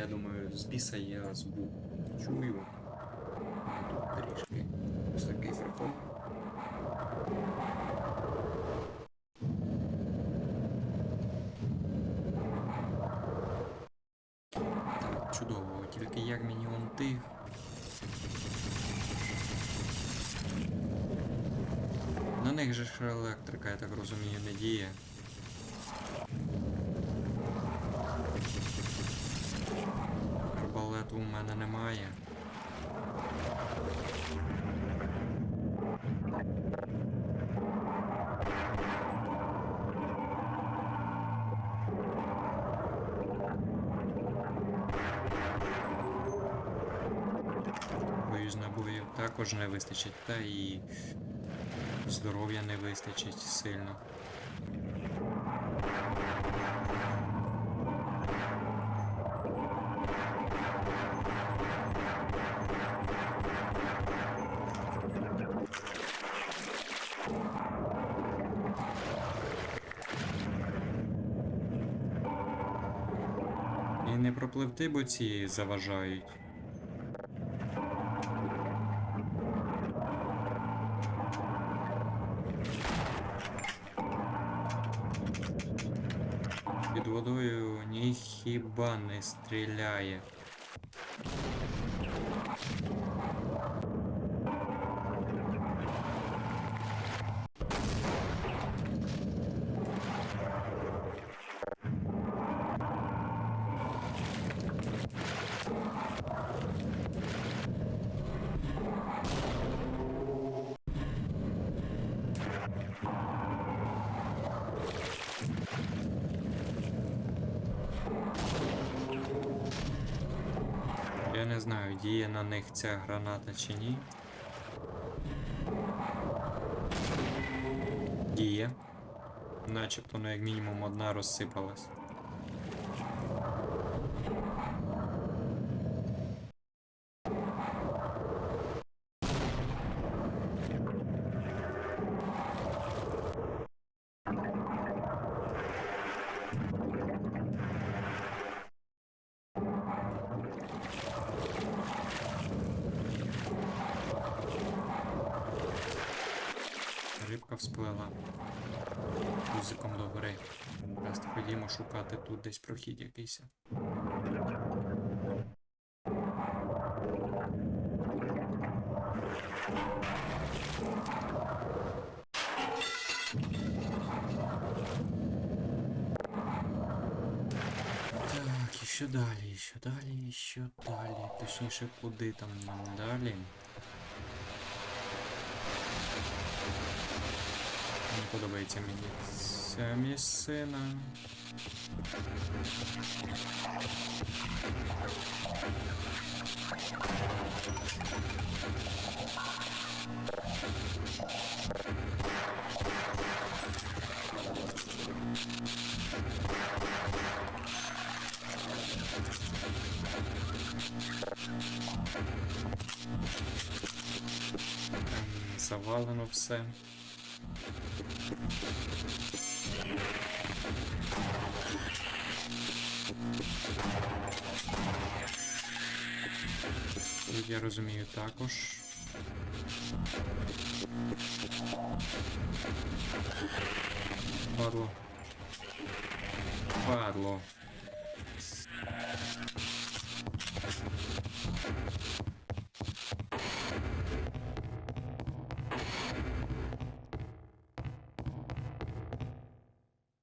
я думаю, з біса я збув. Чую. Тут трішки. Ось такий прикол. Так, чудово, тільки як мінімум тих. На них же ж електрика, я так розумію, не діє. Арбалету у мене немає. Боюсь, набоїв також не вистачить, та і здоров'я не вистачить сильно. Пропливти, бо ці заважають. Під водою ніхіба не стріляє. Я не знаю, діє на них ця граната чи ні. Діє. Начебто, ну як мінімум одна розсипалась. Рибка всплила гузиком до гори. Раз ходімо шукати тут десь прохід якийсь. Так, і що далі, і що далі, і що далі. Точніше, куди там нам далі. Не подобається мені ця місцина. Там завалено все. Я розумію також. Падло. Падло.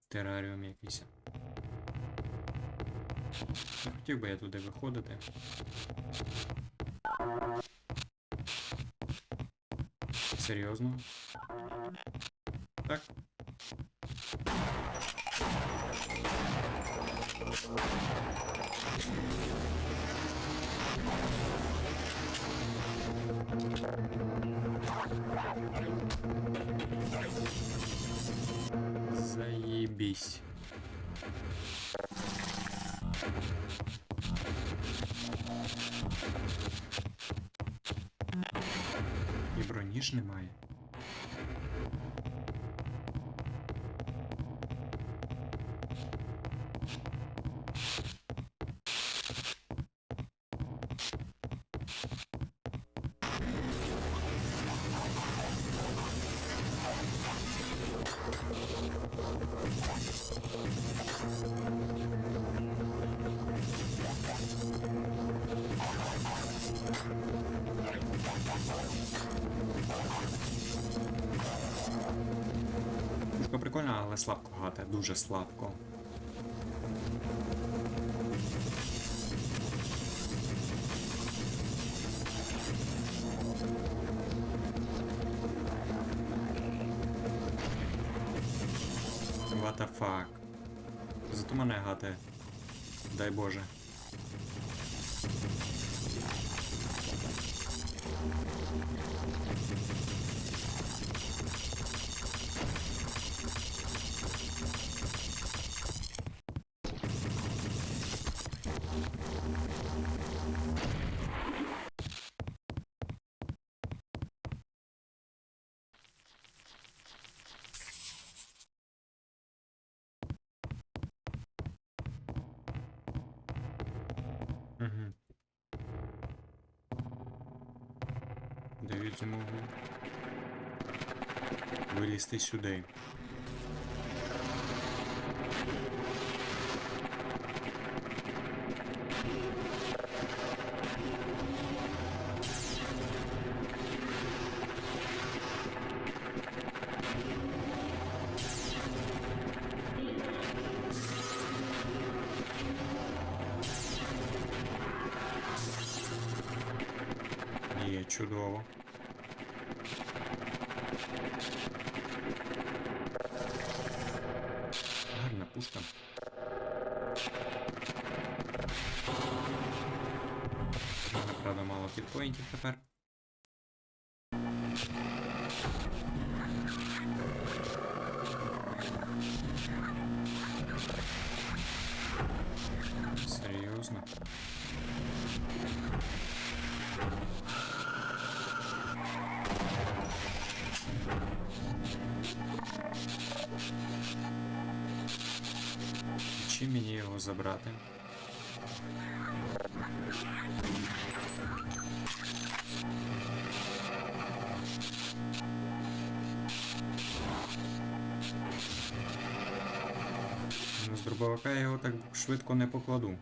Тераріум якийсь. Хотів би я туди виходити. Серйозно? Так. Заебись. ніж немає. Thank you. Пушка прикольна, але слабко гати, дуже слабко. What the fuck? Зато мене гати. Дай Боже. Угу. Дають змогу вилізти сюди. чудово. Гарна пушка. Вона, правда, мало підпоінтів тепер. Чи мені його забрати? Ну, З дробовика я його так швидко не покладу.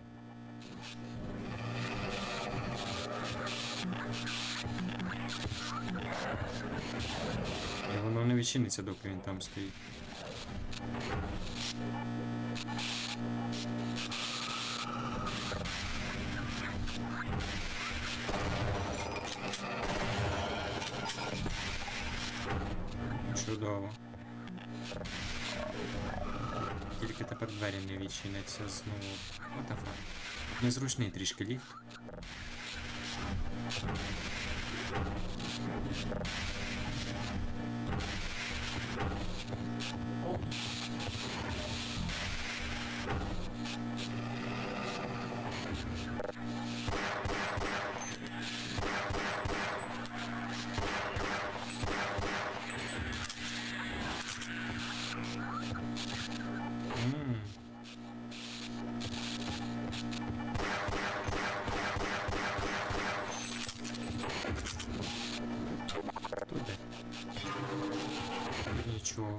І воно не відчиниться, доки він там стоїть. Тільки тепер двері не відчиняться знову. What the fuck? Незручний трішки ліфт. М.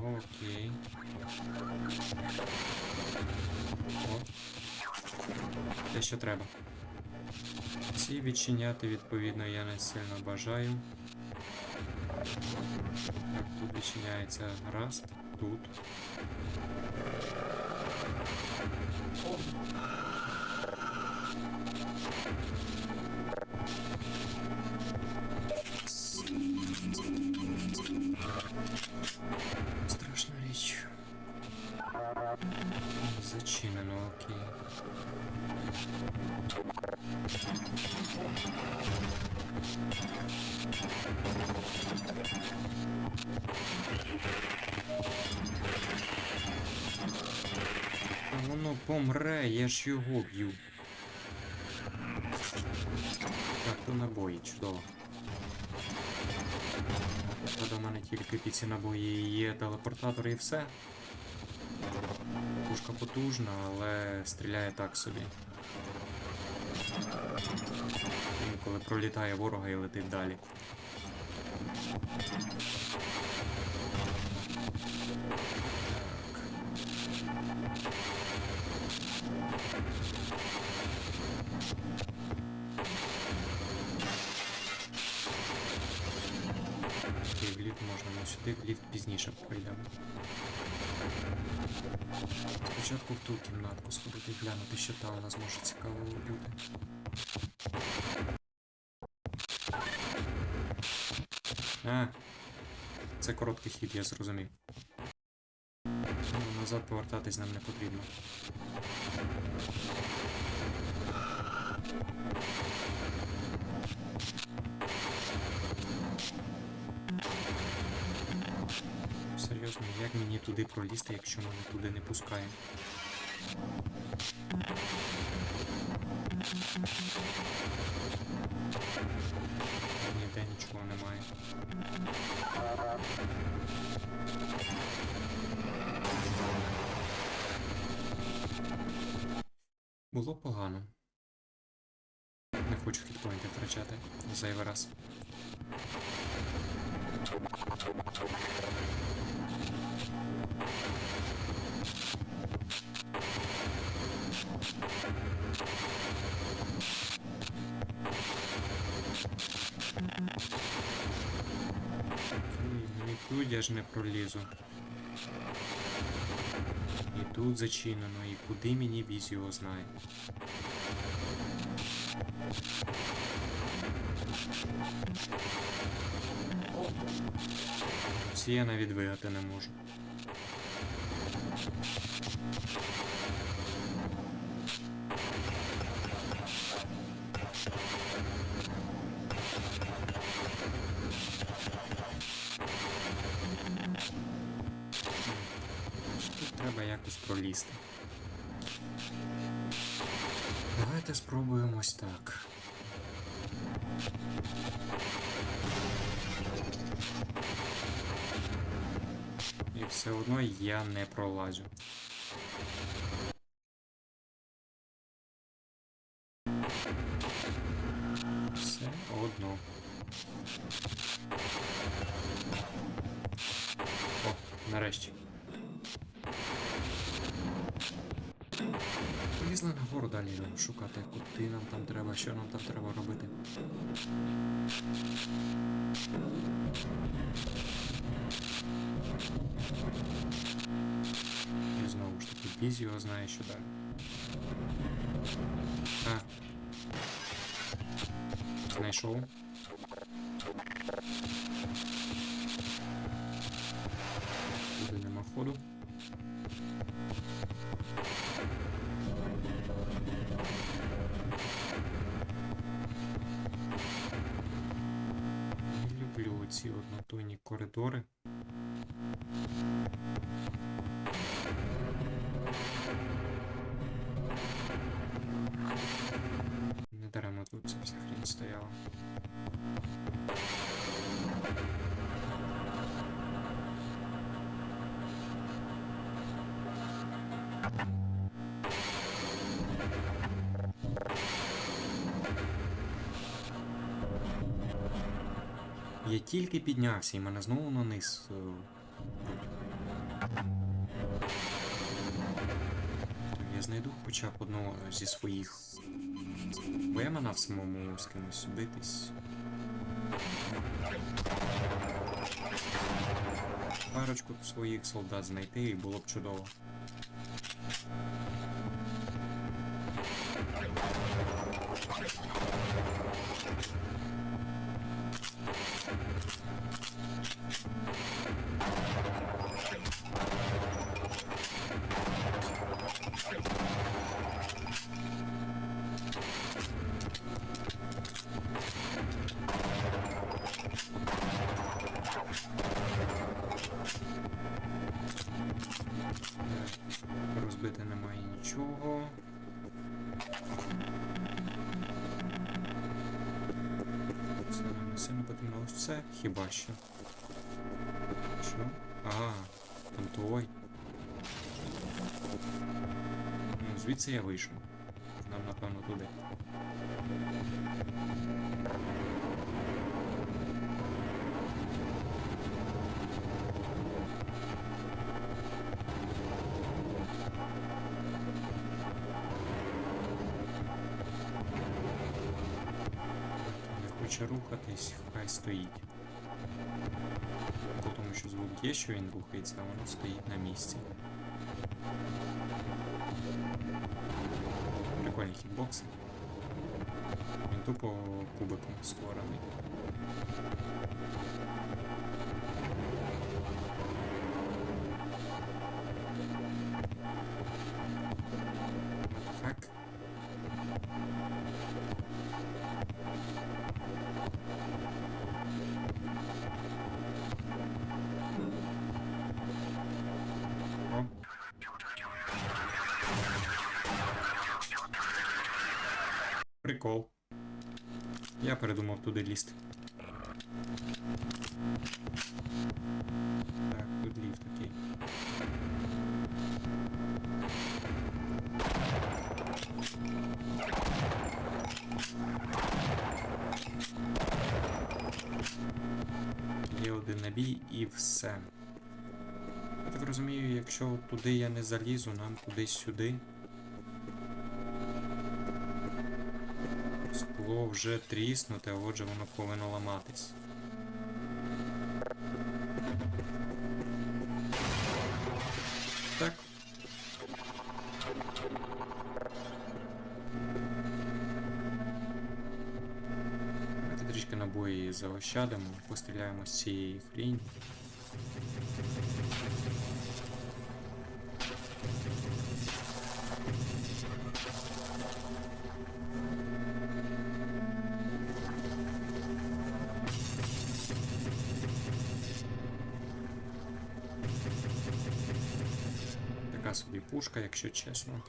Окей. О. Те, що треба. Ці відчиняти, відповідно, я не сильно бажаю. Так, тут відчиняється гаразд, тут. Страшна річ. Зачинено, окей. Воно помре, я ж його б'ю. Так, то набої, чудово. До мене тільки під ці набої є телепортатор і все. Пушка потужна, але стріляє так собі. Інколи пролітає ворога і летить далі. Сюди ліфт пізніше пройдемо. Спочатку в ту кімнатку сходити глянути, що там у нас може цікаво бути. А, це короткий хід, я зрозумів. Назад повертатись нам не потрібно. Серйозно, як мені туди пролізти, якщо мене туди не пускає? Ніде нічого немає. Було погано. Не хочу хітпоінти втрачати зайвий раз. Тут я ж не пролізу. І тут зачинено, і куди мені віз його знає. Всі я навіть двигати не можу. Треба якось пролізти. Давайте спробуємо ось так. Все одно я не пролазю. Все одно. О, нарешті. Полізли нагору далі нам шукати, куди нам там треба, що нам там треба робити. І знову ж таки, Біз його знає, що далі. А. Знайшов. Туди нема ходу. Не люблю ці однотонні коридори. Не даремо тут ця вся хрінь стояла. Я тільки піднявся і мене знову на низ. е, Я знайду хоча б одного зі своїх. Бо я манав самому з кимось битись. Парочку своїх солдат знайти і було б чудово. Розбити немає нічого. Це нам не сильно потрібно. Ось це хіба що. Що? А, там той. Ну, звідси я вийшов. Нам напевно туди. хоче рухатись, хай стоїть. що звук є, що він рухається, а воно стоїть на місці. Прикольні хітбокси. Він тупо кубиком створений. Прикол. Я передумав туди лізти. Так, тут ліфт окей. Є один набій і все. Я так розумію, якщо туди я не залізу, нам кудись сюди. Скло вже тріснуте, отже воно повинно ламатись. Так. Давайте трішки набої заощадимо, постріляємо з цієї хрінь. Така собі пушка, якщо чесно.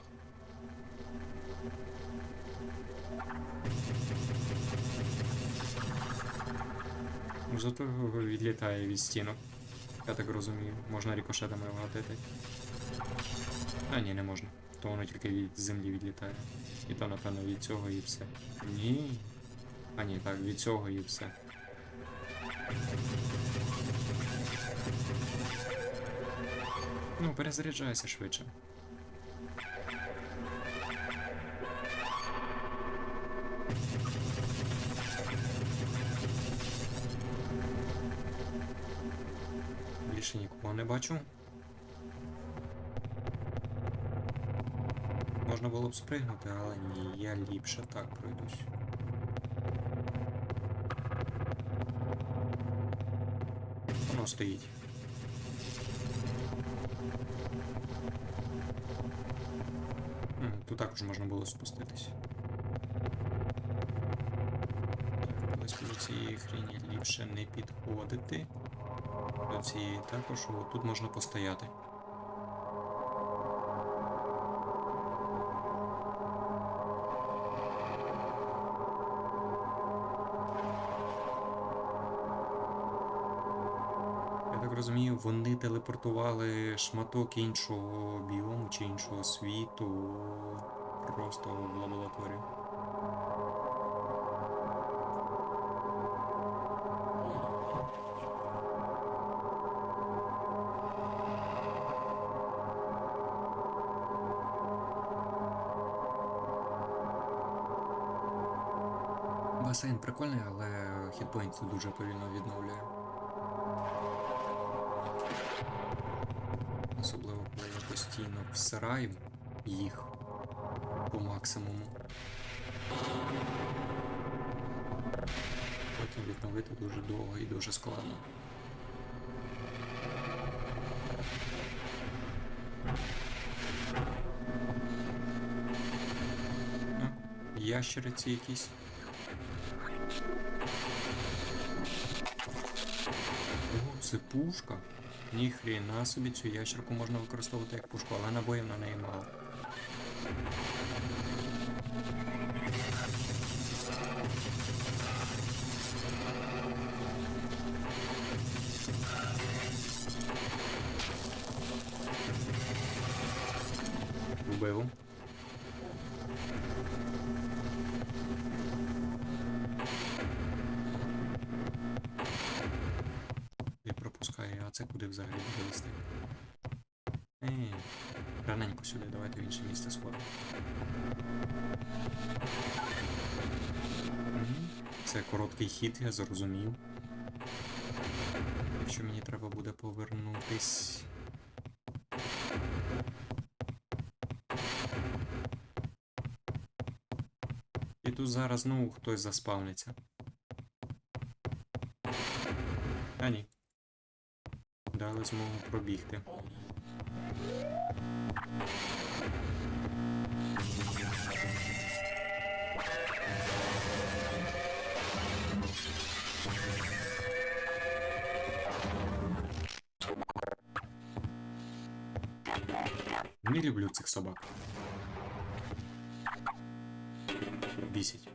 Зато відлітає від стінок. Я так розумію. Можна рикошетами вгатити. А ні, не можна. То воно тільки від землі відлітає. І то, напевно, від цього і все. Ні. А ні, так, від цього і все. Ну, перезаряджайся швидше. Більше нікого не бачу. Можна було б спригнути, але ні, я ліпше так пройдусь. Воно стоїть. М, Тут також можна було спуститись. Близько до цієї хріні ліпше не підходити. До цієї також, о, тут можна постояти. Я розумію, вони телепортували шматок іншого біому чи іншого світу просто в лабораторію. Басейн прикольний, але хітпоінт дуже повільно відновлює. Постійно їх по максимуму. Потім відновити дуже довго і дуже складно. Ну, ящериці якісь. О, це пушка. Ніхрена собі цю ящерку можна використовувати як пушку, але набоїв на неї мало. А це куди взагалі буде вести? Е, раненько сюди, давайте в інше місце сходимо. Це короткий хід, я зрозумів. Якщо мені треба буде повернутись. І тут зараз знову хтось заспавниться. Дали змогу пробігти. Не люблю цих собак. Бісить.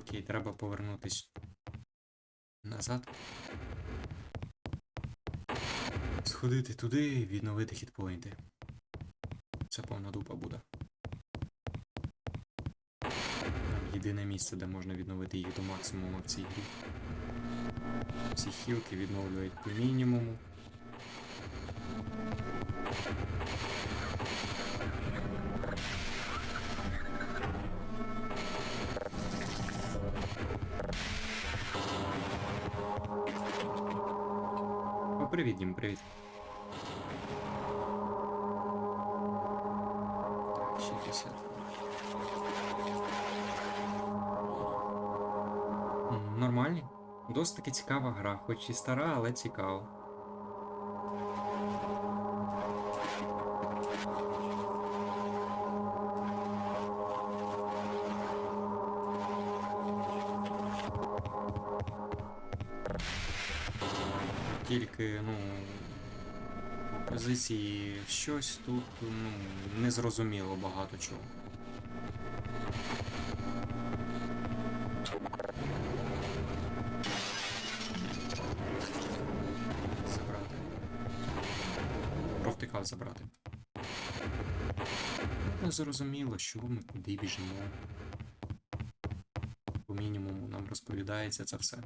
Окей, треба повернутись назад. Сходити туди і відновити хітпоінти. Це повна дупа буде. Там єдине місце, де можна відновити їх до максимуму в цій грі. Всі хілки відновлюють по мінімуму. Привіт, Дім, привіт. Так, 60. Нормальні. Досить таки цікава гра, хоч і стара, але цікава. Тільки, ну, позиції щось тут, ну, незрозуміло багато чого. Забрати. Провтикав забрати. Не зрозуміло, що ми куди біжимо. По мінімуму нам розповідається це все.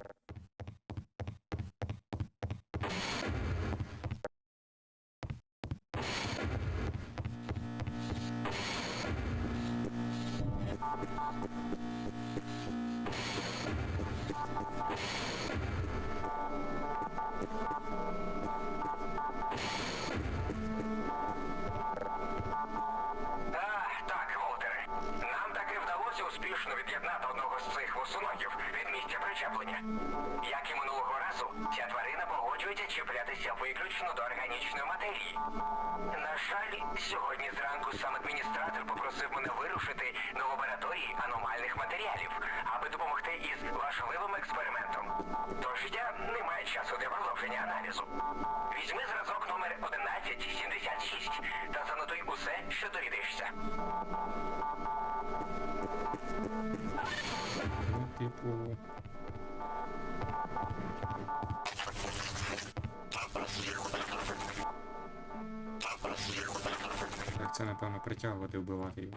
Успішно від'єднати одного з цих восуногів від місця причеплення. Як і минулого разу, ця тварина погоджується чіплятися виключно до органічної матерії. На жаль, сьогодні зранку сам адміністратор попросив мене вирушити до лабораторії аномальних матеріалів, аби допомогти із важливим експериментом. Тож я не маю часу для продовження аналізу. Візьми зразок номер 1176 та занотуй усе, що довідаєшся. Типу. Так, це напевно притягувати, вбивати його.